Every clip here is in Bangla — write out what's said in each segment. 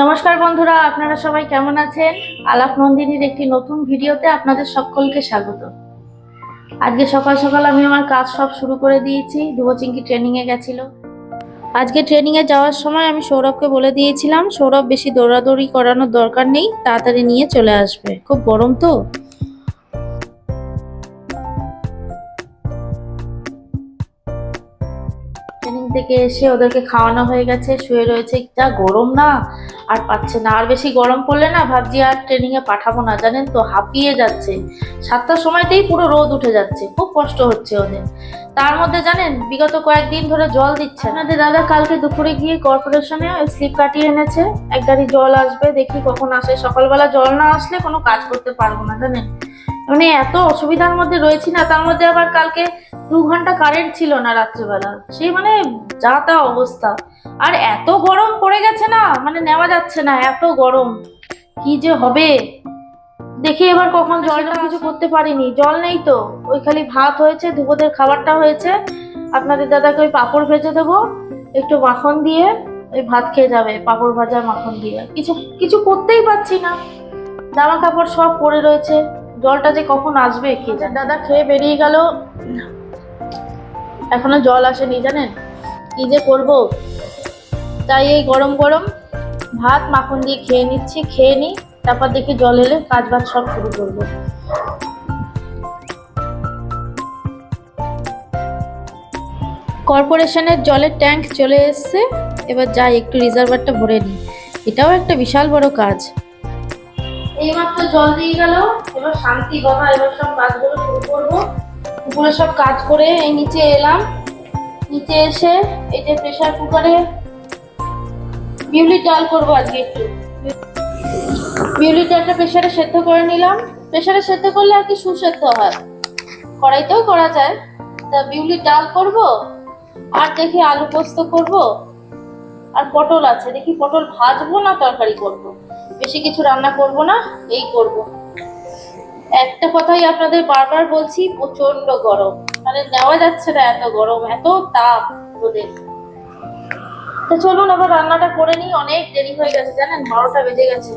নমস্কার বন্ধুরা, আপনারা সবাই কেমন আছেন? আলাপ নন্দিনীর একটি নতুন ভিডিওতে আপনাদের সকলকে স্বাগত। আজকে সকাল সকাল আমি আমার কাজ সব শুরু করে দিয়েছি ধুবচিঙ্কি ট্রেনিংয়ে গেছিল। আজকে ট্রেনিংয়ে যাওয়ার সময় আমি সৌরভকে বলে দিয়েছিলাম, সৌরভ বেশি দৌড়াদৌড়ি করানোর দরকার নেই, তাড়াতাড়ি নিয়ে চলে আসবে। খুব গরম তো? থেকে এসে ওদেরকে খাওয়ানো হয়ে গেছে, শুয়ে রয়েছে। যা গরম না, আর পাচ্ছে না। আর বেশি গরম পড়লে না ভাবছি আর ট্রেনিংয়ে পাঠাবো না, জানেন তো? হাঁপিয়ে যাচ্ছে। সাতটার সময়তেই পুরো রোদ উঠে যাচ্ছে। খুব কষ্ট হচ্ছে ওদের। তার মধ্যে জানেন, বিগত কয়েকদিন ধরে জল দিচ্ছে। আমাদের দাদা কালকে দুপুরে গিয়ে কর্পোরেশনে স্লিপ কাটিয়ে এনেছে। এক গাড়ি জল আসবে, দেখি কখন আসে। সকালবেলা জল না আসলে কোনো কাজ করতে পারব না, জানেন? মানে এত অসুবিধার মধ্যে রয়েছি না, তার মধ্যে আবার কালকে দু ঘণ্টা কারেন্ট ছিল না রাত্রেবেলা। সেই মানে যা তা অবস্থা। আর এত গরম পড়ে গেছে না মানে নেওয়া যাচ্ছে না, এত গরম। কি যে হবে? দেখি এবার কখন জলটা কিছু করতে পারিনি। জল নেই তো, ওই খালি ভাত হয়েছে, দুপুরের খাবারটা হয়েছে। আপনাদের দাদাকে ওই পাঁপড় ভেজে দেবো, একটু মাখন দিয়ে, ওই ভাত খেয়ে যাবে, পাঁপড় ভাজা মাখন দিয়ে। কিছু কিছু করতেই পারছি না। জামা কাপড় সব পড়ে রয়েছে। জলটা যে কখন আসবে কে দাদা খেয়ে বেরিয়ে গেল। এখনও জল আসেনি জানেন? কি যে করব? তাই এই গরম গরম ভাত মাখন দিয়ে খেয়ে নিচ্ছি, খেয়ে নিই, তারপর দেখি জল এলে কাজ বাজ সব শুরু করব। কর্পোরেশনের জলের ট্যাঙ্ক চলে এসছে। এবার যাই, একটু রিজার্ভারটা ভরে নিই। এটাও একটা বিশাল বড় কাজ। এইমাত্র জল দিয়ে গেল, এবার শান্তি কথা এবার সব কাজগুলো শুরু করব। উপরে সব কাজ করে এই নিচে এলাম। নিচে এসে এই যে প্রেশার কুকারে বিউলির ডাল করব আজকে একটু। বিউলির ডালটা প্রেশারে সেদ্ধ করে নিলাম। প্রেশারে সেদ্ধ করলে আর কি সুসেদ্ধ হয়। কড়াইতেও করা যায়। তা বিউলির ডাল করব, আর দেখি আলু পোস্ত করব, আর পটল আছে। দেখি পটল ভাজবো না তরকারি করব? বেশি কিছু রান্না করব না, এই করব। একটা কথাই আপনাদের বারবার বলছি প্রচণ্ড গরম। মানে নেওয়া যাচ্ছে না এত গরম, এত তাপ রোদের তো চলুন আবার রান্নাটা করে নিই, অনেক দেরি হয়ে গেছে, জানেন, বারোটা বেজে গেছে।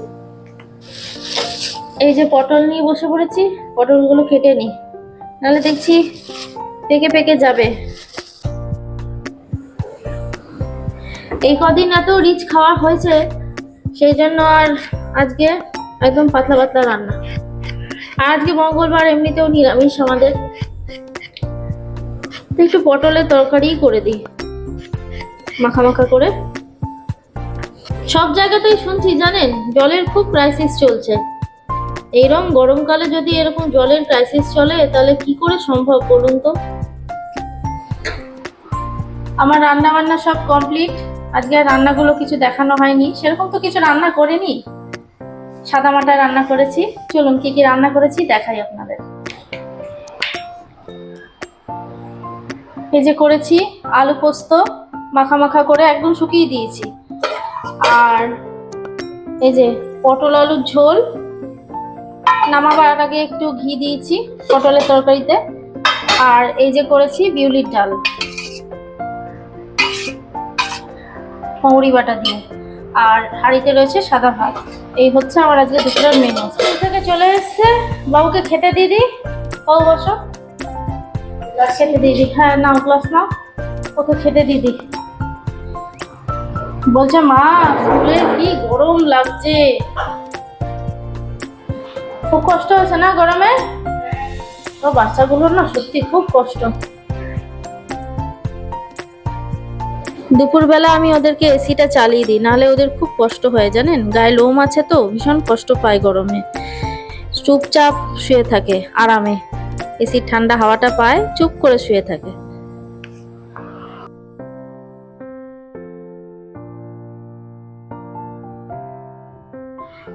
এই যে পটল নিয়ে বসে পড়েছি, পটলগুলো কেটে নিই। নাহলে দেখছি পেকে পেকে যাবে। এই কদিন এত রিচ খাওয়া হয়েছে সেই জন্য আর আজকে একদম পাতলা পাতলা রান্না। আর আজকে মঙ্গলবার এমনিতেও নিরামিষ আমাদের। একটু পটলের তরকারি করে দিই। মাখা মাখা করে। সব জায়গাতেই শুনছি জানেন, জলের খুব ক্রাইসিস চলছে। এইরকম গরমকালে যদি এরকম জলের ক্রাইসিস চলে, তাহলে কি করে সম্ভব বলুন তো? আমার রান্না বান্না সব কমপ্লিট আজকে রান্নাগুলো কিছু দেখানো হয়নি। সেরকম তো কিছু রান্না করিনি। সাদা মাটা রান্না করেছি। চলুন, কি কি রান্না করেছি দেখাই আপনাদের। এই যে করেছি আলু পোস্ত, মাখা মাখা করে একদম শুকিয়ে দিয়েছি। আর এই যে পটল আলুর ঝোল, নামাবার আগে একটু ঘি দিয়েছি পটলের তরকারিতে। আর এই যে করেছি বিউলির ডাল। মৌরি বাটা দিয়ে। আর হাঁড়িতে রয়েছে সাদা ভাত। এই হচ্ছে আমার আজকে দুপুরের মেনু স্কুল থেকে চলে এসছে। বাবুকে খেতে দিয়ে দিই। বাবু বসো। খেতে দিয়ে দিই। হ্যাঁ নাও ক্লাস নাও। ওকে খেতে দিদি বলছে মা স্কুলে কি গরম লাগছে? খুব কষ্ট হয়েছে না গরমে? তো বাচ্চাগুলোর না সত্যি খুব কষ্ট। দুপুরবেলা আমি ওদেরকে এসিটা চালিয়ে দিই, নাহলে ওদের খুব কষ্ট হয় জানেন? গায়ে লোম আছে তো, ভীষণ কষ্ট পায় গরমে। চুপচাপ শুয়ে থাকে, আরামে। এসির ঠান্ডা হাওয়াটা পায়, চুপ করে শুয়ে থাকে।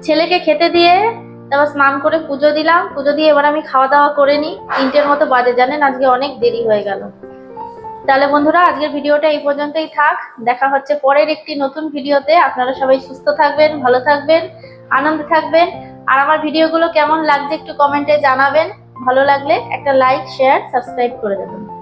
ছেলেকে খেতে দিয়ে তারপর স্নান করে পুজো দিলাম। পুজো দিয়ে এবার আমি খাওয়া দাওয়া করে নিই। তিনটের মতো বাজে, জানেন? আজকে অনেক দেরি হয়ে গেল। তাহলে বন্ধুরা, আজকের ভিডিওটা এই পর্যন্তই থাক। দেখা হচ্ছে পরের একটি নতুন ভিডিওতে। আপনারা সবাই সুস্থ থাকবেন, ভালো থাকবেন, আনন্দে থাকবেন। আর আমার ভিডিওগুলো কেমন লাগছে একটু কমেন্টে জানাবেন। ভালো লাগলে একটা লাইক শেয়ার সাবস্ক্রাইব করে দেবেন।